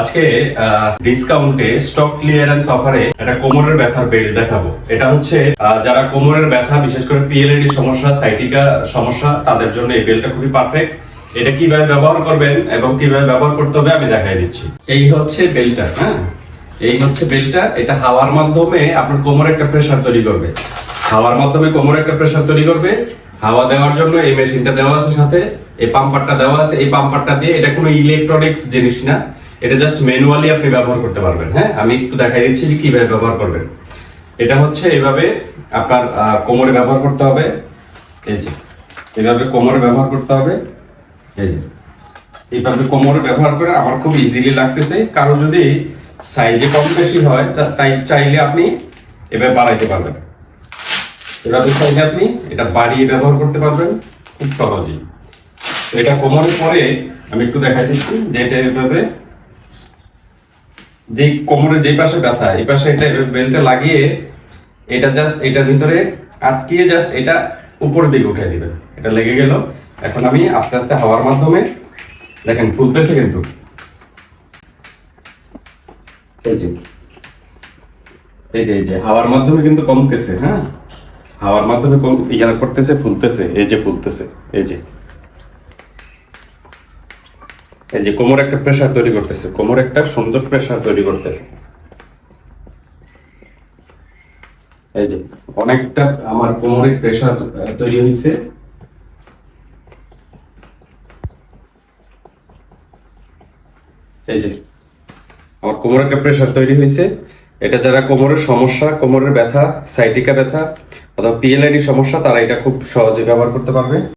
আজকে ডিসকাউন্টে stock clearance অফারে একটা কোমরের ব্যথার বেল্ট দেখাবো। এটা হচ্ছে যারা কোমরের ব্যথা, বিশেষ করে পিএলএডি সমস্যা সাইটিকা সমস্যা, তাদের জন্য এই বেল্টটা খুবই পারফেক্ট এটা কীভাবে ব্যবহার করবেন এবং কীভাবে ব্যবহার করতে হবে আমি দেখাই দিচ্ছি। এই হচ্ছে বেল্টটা হ্যাঁ? এই হচ্ছে বেল্টটা এটা হাওয়ার মাধ্যমে আপনার কোমরে একটা প্রেসার তৈরি করবে। হাওয়ার মাধ্যমে কোমরে একটা প্রেসার তৈরি করবে। হাওয়া দেওয়ার জন্য এই মেশিনটা দেওয়া আছে সাথে, এই পাম্পারটা দেওয়া আছে, এই পাম্পারটা দিয়ে এটা কোনো ইলেকট্রনিক্স জিনিস না। এটা জাস্ট ম্যানুয়ালি আপনি ব্যবহার করতে পারবেন হ্যাঁ? আমি একটু দেখাই দিচ্ছি যে কীভাবে ব্যবহার করবেন। এটা হচ্ছে এভাবে আপনার কোমরে ব্যবহার করতে হবে। এই যে, এভাবে কোমরে ব্যবহার করতে হবে। এই যে, এইভাবে কোমরে ব্যবহার করে আমার খুব ইজিলি লাগতেছে। কারও যদি সাইজে কম বেশি হয় তাই চাইলে আপনি এভাবে বাড়াইতে পারবেন। এভাবে চাইলে আপনি এটা বাড়িয়ে ব্যবহার করতে পারবেন খুব সহজেই। এটা কোমরে পরে আমি একটু দেখাই দিচ্ছি যে এটা এভাবে যে কোমরে যে পাশে ব্যথা, এই পাশে এটা বেল্টে লাগিয়ে এটা জাস্ট এটার ভিতরে আটকিয়ে জাস্ট এটা উপরের দিকে উঠে দিবেন। এটা লেগে গেল। এখন আমি আস্তে আস্তে হাওয়ার মাধ্যমে দেখেন, ফুলতেছে কিন্তু। এই যে এই যে, হাওয়ার মাধ্যমে কিন্তু কমতেছে হ্যাঁ? হাওয়ার মাধ্যমে কম ইয়া করতেছে, ফুলতেছে, এই যে ফুলতেছে, এই যে। এই যে কোমর একটা প্রেসার তৈরি করতেছে, কোমর একটা সুন্দর প্রেসার তৈরি করতেছে। এই যে অনেকটা আমার কোমরে প্রেসার তৈরি হয়েছে এই যে আমার কোমরে একটা প্রেসার তৈরি হয়েছে এটা যারা কোমরের সমস্যা, কোমরের ব্যথা সাইটিকা ব্যথা অথবা পিএলআইডি সমস্যা, তারা এটা খুব সহজে ব্যবহার করতে পারবে।